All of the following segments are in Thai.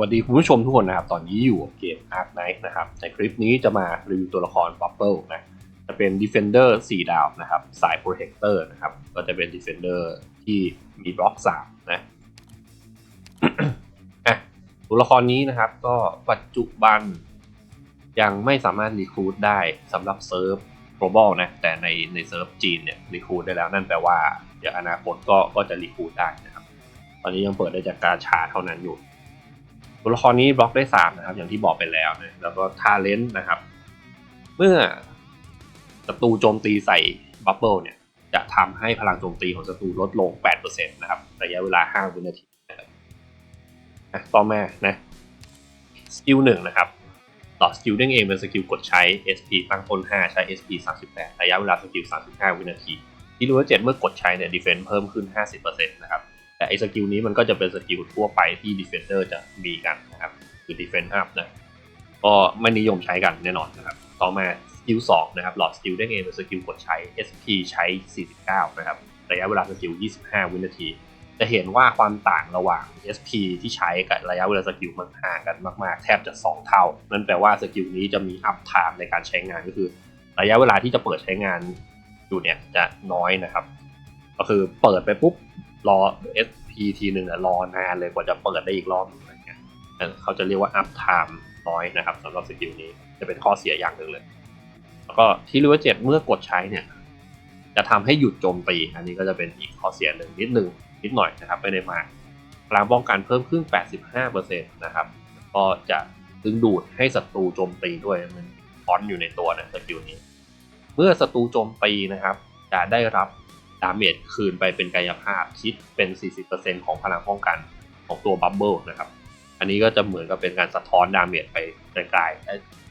วัสดีคุณผู้ชมทุกคนนะครับ ตอนนี้อยู่กับเกม Ark Knight นะครับ ในคลิปนี้จะมารีวิวตัวละคร Bubble นะ จะเป็น Defender 4 ดาวนะครับ สาย Protector นะครับ ก็จะเป็น Defender ที่มีบล็อก 3 นะตัวละครนี้นะครับ ก็ปัจจุบันยังไม่สามารถรีคูดได้สำหรับเซิร์ฟ global นะ แต่ในในเซิร์ฟจีนเนี่ยรีคูดได้แล้วนั่นแปลว่า เดี๋ยวอนาคตก็ก็จะรีคูดได้นะครับ ตอนนี้ยังเปิดได้จากการชาเท่านั้นอยู่ ตัวละครนี้บล็อกได้สามนะครับอย่างที่บอกไปแล้วนะแล้วก็ทาเลนต์นะครับ เมื่อศัตรูโจมตีใส่บับเบิลเนี่ยจะทำให้พลังโจมตีของศัตรูลดลง 8%นะครับระยะเวลา 5 วินาทีนะครับอะต่อมานะสกิลหนึ่งนะครับต่อสกิลเด้งเองเป็นสกิลกดใช้ SP ตั้งต้น 5 ใช้ SP 38 ระยะเวลาสกิล 35 วินาที ที่รู้ว่า7เมื่อกดใช้เนี่ยดีเฟนซ์เพิ่มขึ้น 50%นะครับ แต่ไอ้สกิลนี้มันก็จะเป็นสกิลทั่วไปที่ Defender จะมีกันนะครับ คือ Defense Up นะ ก็ไม่นิยมใช้กันแน่นอนนะครับ ต่อมาสกิล2นะครับหลอดสกิลได้เองเป็นสกิลกดใช้ SP ใช้ 49 นะครับ ระยะเวลาสกิล 25 วินาที จะเห็นว่าความต่างระหว่าง SP ที่ใช้กับระยะเวลาสกิลมันห่างกันมากๆ แทบจะ 2 เท่า นั่นแปลว่าสกิลนี้จะมีอัพไทม์ในการใช้งานก็คือ ระยะเวลาที่จะเปิดใช้งานอยู่เนี่ยจะน้อยนะครับ ก็คือเปิดไปปุ๊บ รอ SP ทีหนึ่งอะรอนานเลยกว่าจะเปิดได้อีกรอบนึงอะไรเงี้ยเขาจะเรียกว่า up time น้อยนะครับสำหรับสกิลนี้จะเป็นข้อเสียอย่างหนึ่งเลย แล้วก็ที่รู้ว่าเจ็ดเมื่อกดใช้เนี่ย จะทำให้หยุดโจมตี อันนี้ก็จะเป็นอีกข้อเสียหนึ่งนิดหนึ่งนิดหน่อยนะครับไม่ได้มากพลังป้องกันเพิ่มขึ้น 85%นะครับ ก็จะดึงดูดให้ศัตรูโจมตีด้วยมันฟอนอยู่ในตัวนะสกิลนี้ เมื่อศัตรูโจมตีนะครับ จะได้รับ ดาเมจคืนไปเป็นกายภาพคิดเป็น 40%ของพลังป้องกันของตัวบับเบิลนะครับ อันนี้ก็จะเหมือนกับเป็นการสะท้อนดาเมจไปไกลๆส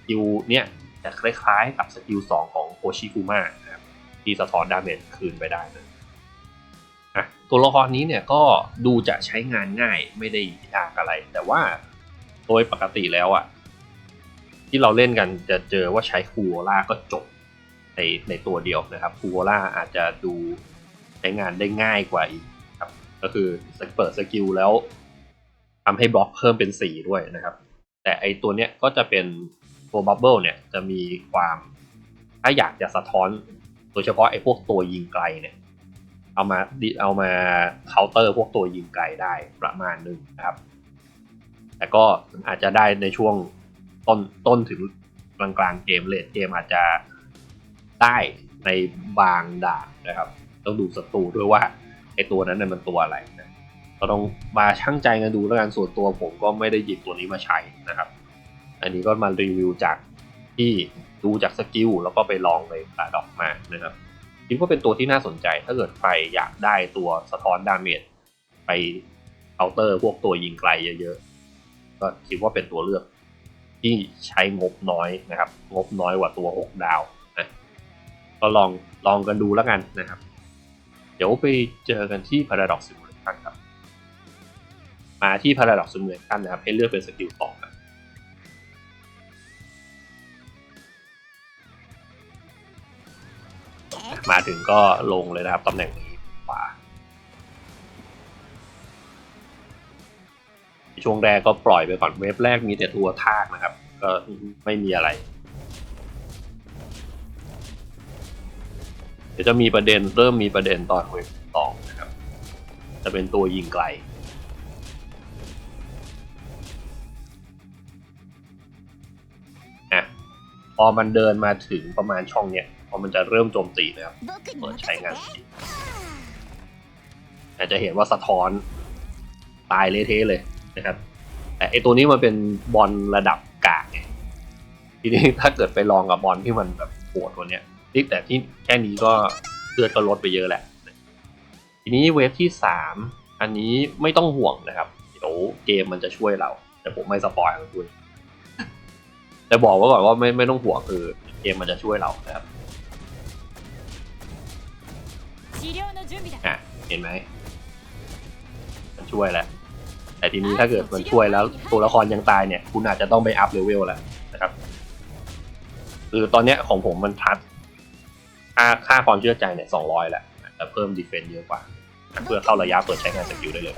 กิลเนี้ยจะคล้ายๆกับสกิล2ของโอชิคุมะนะครับที่สะท้อนดาเมจคืนไปได้นะะตัวละครนี้เนี่ยก็ดูจะใช้งานง่ายไม่ได้ยากอะไร แต่ว่าโดยปกติแล้วอะที่เราเล่นกันจะเจอว่าใช้คูโอล่าก็จบในในตัวเดียวนะครับคูโ o ล่าอาจจะดู ช้งานได้ง่ายกว่าอีกครับ ก็คือเปิดสกิลแล้วทำให้บล็อกเพิ่มเป็น 4 ด้วยนะครับ แต่ไอตัวเนี้ยก็จะเป็นตัวบับเบิลเนี่ยจะมีความถ้าอยากจะสะท้อนโดยเฉพาะไอพวกตัวยิงไกลเนี่ยเอามาดเอามาเคาน์เตอร์พวกตัวยิงไกลได้ประมาณหนึ่งนะครับ แต่ก็อาจจะได้ในช่วงต้นต้นถึงกลางกลางๆเกมเลทเกมอาจจะได้ในบางด่านนะครับ ต้องดูศัตรูด้วยว่าไอตัวนั้นน่ะมันตัวอะไรนะก็ต้องมาชั่งใจกันดูแล้วกันส่วนตัวผมก็ไม่ได้หยิบตัวนี้มาใช้นะครับ อันนี้ก็มารีวิวจากที่ดูจากสกิลแล้วก็ไปลองในปลาดอกมานะครับคิดว่าเป็นตัวที่น่าสนใจถ้าเกิดใครอยากได้ตัวสะท้อนดาเมจไปเคาน์เตอร์พวกตัวยิงไกลเยอะๆ ก็คิดว่าเป็นตัวเลือกที่ใช้งบน้อยนะครับ งบน้อยกว่าตัว 6 ดาวนะก็ลองลองกันดูแล้วกันนะครับ เดี๋ยวไปเจอกันที่ Paradox Simulation ครับ มาที่ Paradox Simulation นะครับ ให้เลือกเป็นสกิลสองครับมาถึงก็ลงเลยนะครับตำแหน่งนี้ขวาช่วงแรกก็ปล่อยไปก่อนเวฟแรกมีแต่ทัวร์ทากนะครับ ก็ไม่มีอะไร เดี๋ยวจะมีประเด็นเริ่มมีประเด็นตอนเวฟสองนะครับ จะเป็นตัวยิงไกลอะพอมันเดินมาถึงประมาณช่องเนี้ยพอมันจะเริ่มโจมตีนะครับเปิดใช้งานสกิลอาจจะเห็นว่าสะท้อนตายเละเทะเลยนะครับแต่ไอตัวนี้มันเป็นบอลระดับกากไงทีนี้ถ้าเกิดไปลองกับบอลที่มันแบบโหดตัวเนี้ย นี่แต่ที่แค่นี้ก็เลือดก็ลดไปเยอะแหละ ทีนี้เวฟที่ 3 อันนี้ไม่ต้องห่วงนะครับ เดี๋ยวเกมมันจะช่วยเรา แต่ผมไม่สปอยขอคุณแต่บอกไว้ก่อนว่าไม่ไม่ต้องห่วงคือเกมมันจะช่วยเรานะครับเห็นไหมมันช่วยแล้วแต่ทีนี้ถ้าเกิดมันช่วยแล้วตัวละครยังตายเนี่ย คุณอาจจะต้องไปอัพเลเวลแล้วนะครับคือตอนเนี้ยของผมมันทัด ค่าค่าความเชื่อใจเนี่ยสองร้อยแหละแต่เพิ่มดีเฟนต์เยอะกว่า เพื่อเข้าระยะเปิดใช้งานสกิลได้เลย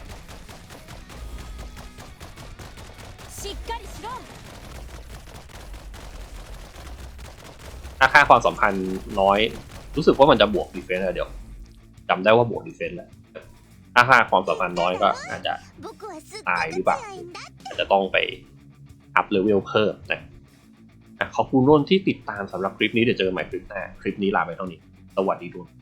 ถ้าค่าความสัมพันธ์น้อย รู้สึกว่ามันจะบวกดีเฟนต์นะเดี๋ยวจำได้ว่าบวกดีเฟนต์แหละถ้าค่าความสัมพันธ์น้อยก็อาจจะตายหรือเปล่าจะต้องไปอัพเลเวลเพิ่มนะ ขอบคุณร่วมที่ติดตามสำหรับคลิปนี้เดี๋ยวเจอกันใหม่คลิปหน้า คลิปนี้ลาไปเท่านี้ สวัสดีทุกคน